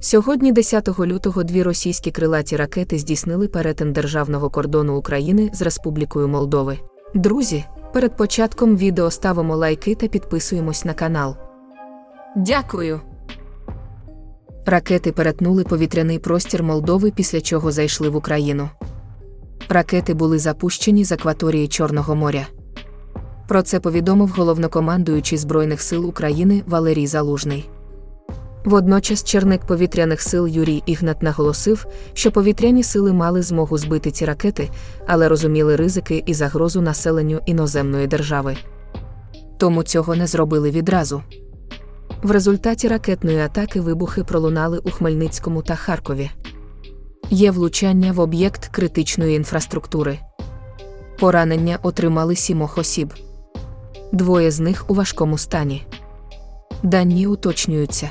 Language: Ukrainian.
Сьогодні, 10 лютого, дві російські крилаті ракети здійснили перетин державного кордону України з Республікою Молдови. Друзі, перед початком відео ставимо лайки та підписуємось на канал. Дякую. Ракети перетнули повітряний простір Молдови, після чого зайшли в Україну. Ракети були запущені з акваторії Чорного моря. Про це повідомив головнокомандуючий Збройних сил України Валерій Залужний. Водночас черник повітряних сил Юрій Ігнат наголосив, що повітряні сили мали змогу збити ці ракети, але розуміли ризики і загрозу населенню іноземної держави. Тому цього не зробили відразу. В результаті ракетної атаки вибухи пролунали у Хмельницькому та Харкові. Є влучання в об'єкт критичної інфраструктури. Поранення отримали сімох осіб. Двоє з них у важкому стані. Дані уточнюються.